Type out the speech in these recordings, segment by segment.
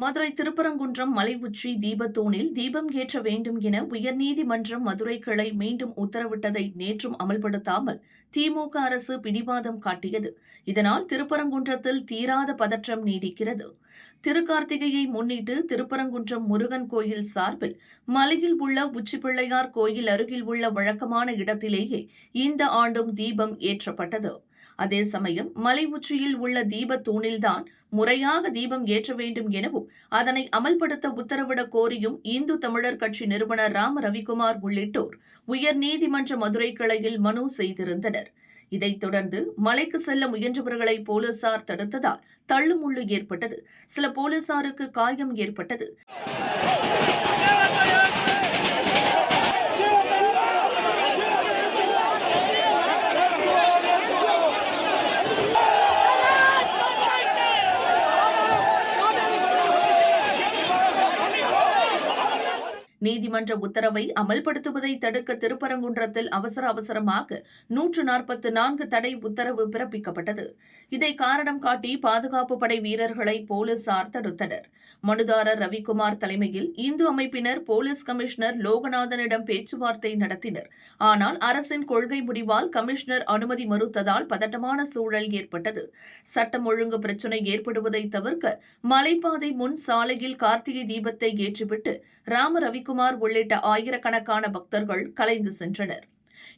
மதுரை திருப்பரங்குன்றம் மலை உச்சி தீபத்தூணில் தீபம் ஏற்ற வேண்டும் என உயர்நீதிமன்றம் மதுரை கிளை மீண்டும் உத்தரவிட்டதை நேற்றும் அமல்படுத்தாமல் திமுக அரசு பிடிவாதம் காட்டியது. இதனால் திருப்பரங்குன்றத்தில் தீராத பதற்றம் நீடிக்கிறது. திருக்கார்த்திகையை முன்னிட்டு திருப்பரங்குன்றம் முருகன் கோயில் சார்பில் மலையில் உள்ள உச்சிப்பிள்ளையார் கோயில் அருகில் உள்ள வழக்கமான இடத்திலேயே இந்த ஆண்டும் தீபம் ஏற்றப்பட்டது. அதே சமயம் மலை உச்சியில் உள்ள தீப தூணில்தான் முறையாக தீபம் ஏற்ற வேண்டும் எனவும் அதனை அமல்படுத்த உத்தரவிடக் கோரியும் இந்து தமிழர் கட்சி நிறுவனர் ராம ரவிக்குமார் உள்ளிட்டோர் உயர் நீதிமன்ற மதுரை கிளையில் மனு செய்திருந்தனர். இதைத் தொடர்ந்து மலைக்கு செல்ல முயன்றவர்களை போலீசார் தடுத்ததால் தள்ளுமுள்ளு ஏற்பட்டது. சில போலீசாருக்கு காயம் ஏற்பட்டது. நீதிமன்ற உத்தரவை அமல்படுத்துவதை தடுக்க திருப்பரங்குன்றத்தில் அவசர அவசரமாக நூற்று நாற்பத்து நான்கு தடை உத்தரவு பிறப்பிக்கப்பட்டது. இதை காரணம் காட்டி பாதுகாப்பு படை வீரர்களை போலீசார் தடுத்தனர். மனுதாரர் ரவிக்குமார் தலைமையில் இந்து அமைப்பினர் போலீஸ் கமிஷனர் லோகநாதனிடம் பேச்சுவார்த்தை நடத்தினர். ஆனால் அரசின் கொள்கை முடிவால் கமிஷனர் அனுமதி மறுத்ததால் பதட்டமான சூழல் ஏற்பட்டது. சட்டம் ஒழுங்கு பிரச்சினை ஏற்படுவதை தவிர்க்க மலைப்பாதை முன் சாலையில் கார்த்திகை தீபத்தை ஏற்றிவிட்டு ராம ரவிக்குமார் உள்ளிட்ட ஆயிரக்கணக்கான பக்தர்கள் கலைந்து சென்றனர்.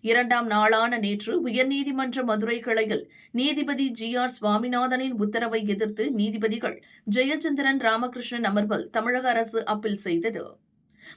இரண்டாம் நாளான நேற்று உயர்நீதிமன்ற மதுரை கிளையில் நீதிபதி ஜி ஆர் சுவாமிநாதனின் உத்தரவை எதிர்த்து நீதிபதிகள் ஜெயச்சந்திரன் ராமகிருஷ்ணன் அமர்வில் தமிழக அரசு அப்பீல் செய்தது.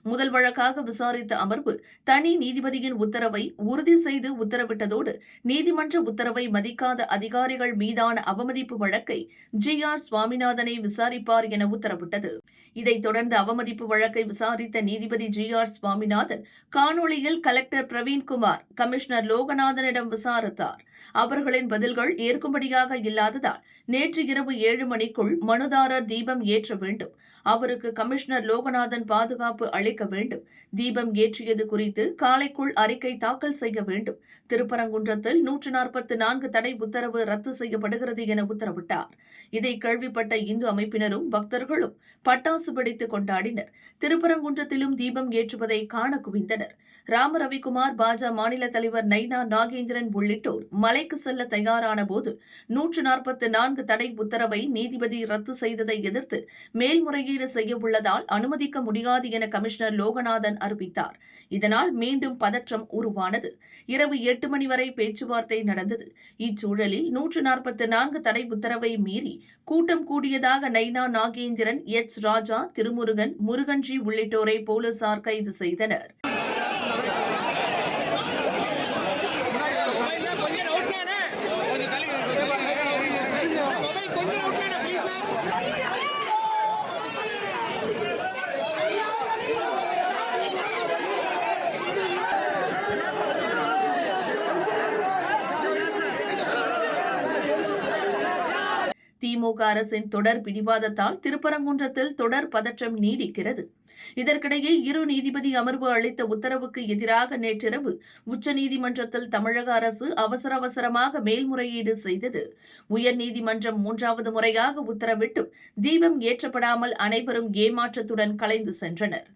முதல் வழக்காக விசாரித்த அமர்வு தனி நீதிபதியின் உத்தரவை உறுதி செய்து உத்தரவிட்டதோடு நீதிமன்ற உத்தரவை மதிக்காத அதிகாரிகள் மீதான அவமதிப்பு வழக்கை ஜி ஆர் சுவாமிநாதனை விசாரிப்பார் என உத்தரவிட்டது. இதைத் தொடர்ந்து அவமதிப்பு வழக்கை விசாரித்த நீதிபதி ஜி ஆர் சுவாமிநாதன் காணொளியில் கலெக்டர் பிரவீன்குமார் கமிஷனர் லோகநாதனிடம் விசாரித்தார். அவர்களின் பதில்கள் ஏற்கும்படியாக இல்லாததால் நேற்று இரவு ஏழு மணிக்குள் மனுதாரர் தீபம் ஏற்ற வேண்டும். அவருக்கு கமிஷனர் லோகநாதன் பாதுகாப்பு அளிக்க வேண்டும். தீபம் ஏற்றியது குறித்து காலைக்குள் அறிக்கை தாக்கல் செய்ய வேண்டும். திருப்பரங்குன்றத்தில் நூற்று நாற்பத்தி நான்கு தடை உத்தரவு ரத்து செய்யப்படுகிறது என உத்தரவிட்டார். இதை கேள்விப்பட்ட இந்து அமைப்பினரும் பக்தர்களும் பட்டாசு வெடித்து கொண்டாடினர். திருப்பரங்குன்றத்திலும் தீபம் ஏற்றுவதை காண குவிந்தனர். ராம ரவிக்குமார் பாஜ மாநில தலைவர் நைனா நாகேந்திரன் உள்ளிட்டோர் மலைக்கு செல்ல தயாரான போது நூற்று நாற்பத்தி நான்கு தடை உத்தரவை நீதிபதி ரத்து செய்ததை எதிர்த்து மேல்முறையீடு செய்ய உள்ளதால் அனுமதிக்க முடியாது என கமிஷனர் லோகநாதன் அறிவித்தார். இதனால் மீண்டும் பதற்றம் உருவானது. இரவு எட்டு மணி வரை பேச்சுவார்த்தை நடந்தது. இச்சூழலில் நூற்று நாற்பத்தி நான்கு தடை உத்தரவை மீறி கூட்டம் கூடியதாக நைனா நாகேந்திரன் எச். ராஜா திருமுருகன் முருகன்ஜி உள்ளிட்டோரை போலீசார் கைது செய்தனர். திமுக அரசின் தொடர் பிடிவாதத்தால் திருப்பரங்குன்றத்தில் தொடர் பதற்றம் நீடிக்கிறது. இதற்கிடையே இரு நீதிபதி அமர்வு அளித்த உத்தரவுக்கு எதிராக நேற்றிரவு உச்சநீதிமன்றத்தில் தமிழக அரசு அவசர அவசரமாக மேல்முறையீடு செய்தது. உயர்நீதிமன்றம் மூன்றாவது முறையாக உத்தரவிட்டு தீபம் ஏற்றப்படாமல் அனைவரும் ஏமாற்றத்துடன் கலைந்து சென்றனர்.